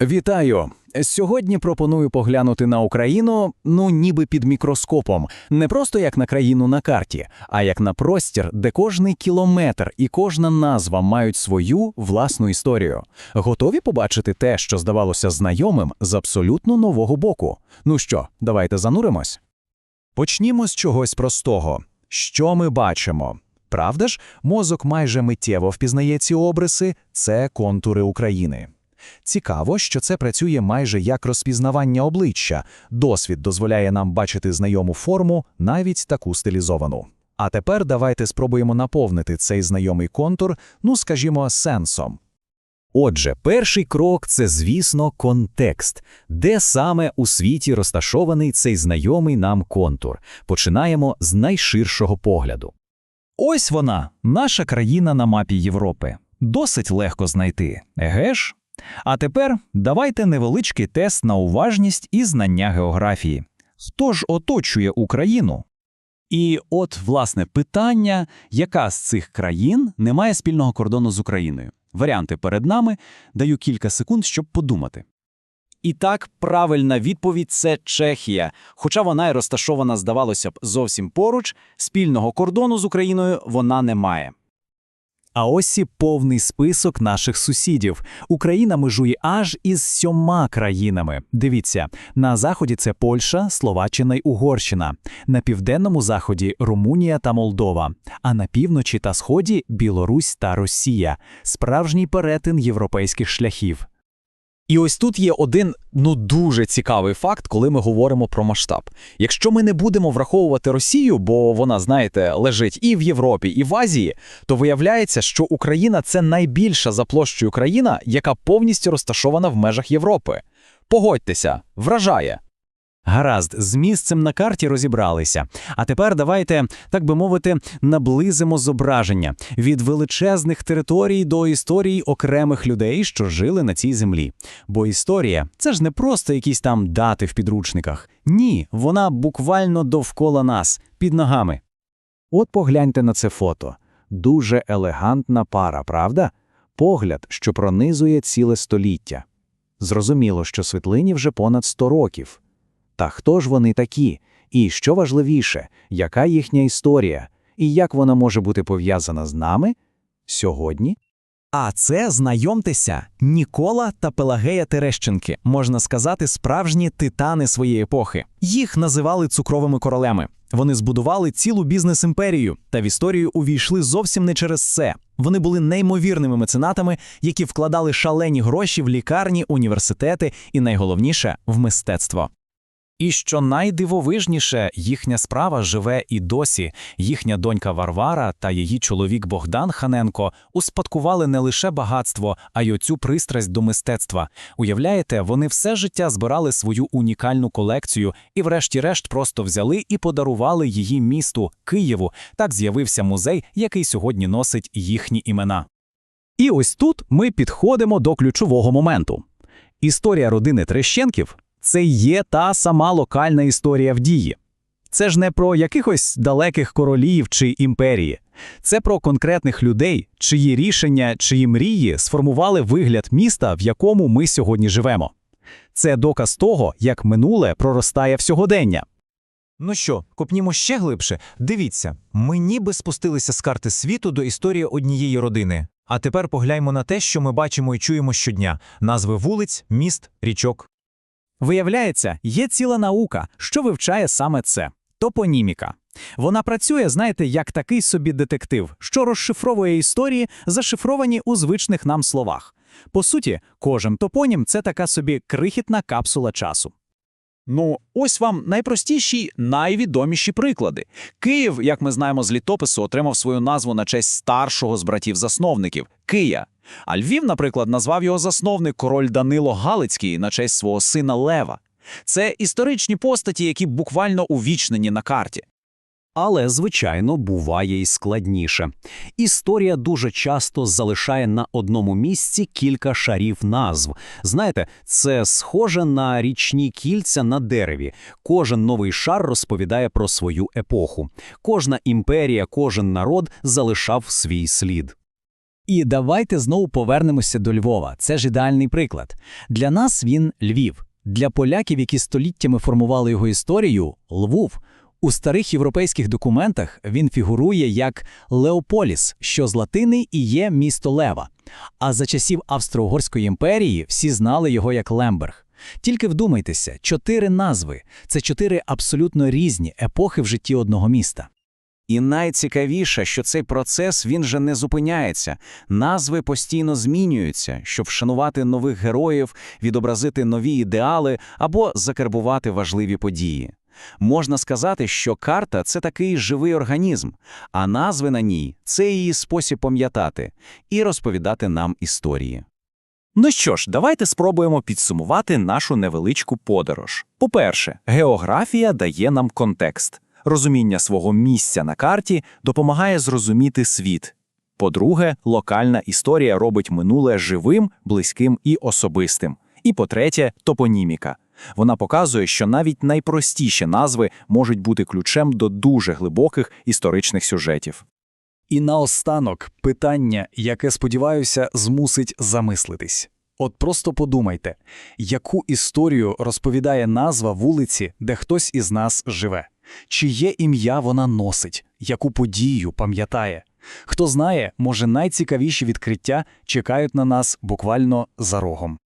Вітаю! Сьогодні пропоную поглянути на Україну, ну ніби під мікроскопом, не просто як на країну на карті, а як на простір, де кожний кілометр і кожна назва мають свою власну історію. Готові побачити те, що здавалося знайомим з абсолютно нового боку. Ну що, давайте зануримось. Почнімо з чогось простого. Що ми бачимо? Правда ж, мозок майже миттєво впізнає ці обриси це контури України. Цікаво, що це працює майже як розпізнавання обличчя. Досвід дозволяє нам бачити знайому форму, навіть таку стилізовану. А тепер давайте спробуємо наповнити цей знайомий контур, ну скажімо, сенсом. Отже, перший крок це, звісно, контекст, де саме у світі розташований цей знайомий нам контур. Починаємо з найширшого погляду. Ось вона, наша країна на мапі Європи. Досить легко знайти, еге ж? А тепер давайте невеличкий тест на уважність і знання географії. Хто ж оточує Україну? І от, власне, питання, яка з цих країн не має спільного кордону з Україною? Варіанти перед нами даю кілька секунд, щоб подумати. І так, правильна відповідь це Чехія. Хоча вона й розташована, здавалося б, зовсім поруч, спільного кордону з Україною вона не має. А ось і повний список наших сусідів. Україна межує аж із сьома країнами. Дивіться, на заході це Польща, Словаччина й Угорщина, на південному заході Румунія та Молдова, а на півночі та сході Білорусь та Росія, справжній перетин європейських шляхів. І ось тут є один ну дуже цікавий факт, коли ми говоримо про масштаб. Якщо ми не будемо враховувати Росію, бо вона, знаєте, лежить і в Європі, і в Азії, то виявляється, що Україна це найбільша за площею країна, яка повністю розташована в межах Європи. Погодьтеся, вражає. Гаразд, з місцем на карті розібралися. А тепер давайте, так би мовити, наблизимо зображення від величезних територій до історій окремих людей, що жили на цій землі. Бо історія це ж не просто якісь там дати в підручниках. Ні, вона буквально довкола нас, під ногами. От погляньте на це фото. Дуже елегантна пара, правда? Погляд, що пронизує ціле століття. Зрозуміло, що світлині вже понад 100 років. Та хто ж вони такі? І що важливіше, яка їхня історія, і як вона може бути пов'язана з нами сьогодні? А це, знайомтеся, Нікола та Пелагея Терещенки, можна сказати, справжні титани своєї епохи. Їх називали цукровими королями. Вони збудували цілу бізнес-імперію та в історію увійшли зовсім не через це. Вони були неймовірними меценатами, які вкладали шалені гроші в лікарні, університети і найголовніше в мистецтво. І що найдивовижніше, їхня справа живе і досі. Їхня донька Варвара та її чоловік Богдан Ханенко успадкували не лише багатство, а й оцю пристрасть до мистецтва. Уявляєте, вони все життя збирали свою унікальну колекцію і, врешті-решт, просто взяли і подарували її місту Києву. Так з'явився музей, який сьогодні носить їхні імена. І ось тут ми підходимо до ключового моменту. Історія родини Трещенків це є та сама локальна історія в дії. Це ж не про якихось далеких королів чи імперії, це про конкретних людей, чиї рішення, чиї мрії сформували вигляд міста, в якому ми сьогодні живемо. Це доказ того, як минуле проростає в сьогодення. Ну що, копнімо ще глибше. Дивіться, ми ніби спустилися з карти світу до історії однієї родини. А тепер погляньмо на те, що ми бачимо і чуємо щодня: назви вулиць, міст, річок. Виявляється, є ціла наука, що вивчає саме це топоніміка. Вона працює, знаєте, як такий собі детектив, що розшифровує історії, зашифровані у звичних нам словах. По суті, кожен топонім це така собі крихітна капсула часу. Ну, ось вам найпростіші, найвідоміші приклади. Київ, як ми знаємо з літопису, отримав свою назву на честь старшого з братів-засновників Кия. А Львів, наприклад, назвав його засновник король Данило Галицький на честь свого сина Лева. Це історичні постаті, які буквально увічнені на карті. Але, звичайно, буває і складніше. Історія дуже часто залишає на одному місці кілька шарів назв. Знаєте, це схоже на річні кільця на дереві. Кожен новий шар розповідає про свою епоху. Кожна імперія, кожен народ залишав свій слід. І давайте знову повернемося до Львова. Це ж ідеальний приклад. Для нас він Львів. Для поляків, які століттями формували його історію, Лвув. У старих європейських документах він фігурує як Леополіс, що з латини і є місто Лева. А за часів Австро-Угорської імперії всі знали його як Лемберг. Тільки вдумайтеся, чотири назви – це чотири абсолютно різні епохи в житті одного міста. І найцікавіше, що цей процес він же не зупиняється. Назви постійно змінюються, щоб вшанувати нових героїв, відобразити нові ідеали або закарбувати важливі події. Можна сказати, що карта це такий живий організм, а назви на ній це її спосіб пам'ятати і розповідати нам історії. Ну що ж, давайте спробуємо підсумувати нашу невеличку подорож. По-перше, географія дає нам контекст. Розуміння свого місця на карті допомагає зрозуміти світ. По-друге, локальна історія робить минуле живим, близьким і особистим. І по-третє, топоніміка. Вона показує, що навіть найпростіші назви можуть бути ключем до дуже глибоких історичних сюжетів. І наостанок питання, яке, сподіваюся, змусить замислитись. От просто подумайте, яку історію розповідає назва вулиці, де хтось із нас живе? Чиє ім'я вона носить, яку подію пам'ятає? Хто знає, може найцікавіші відкриття чекають на нас буквально за рогом.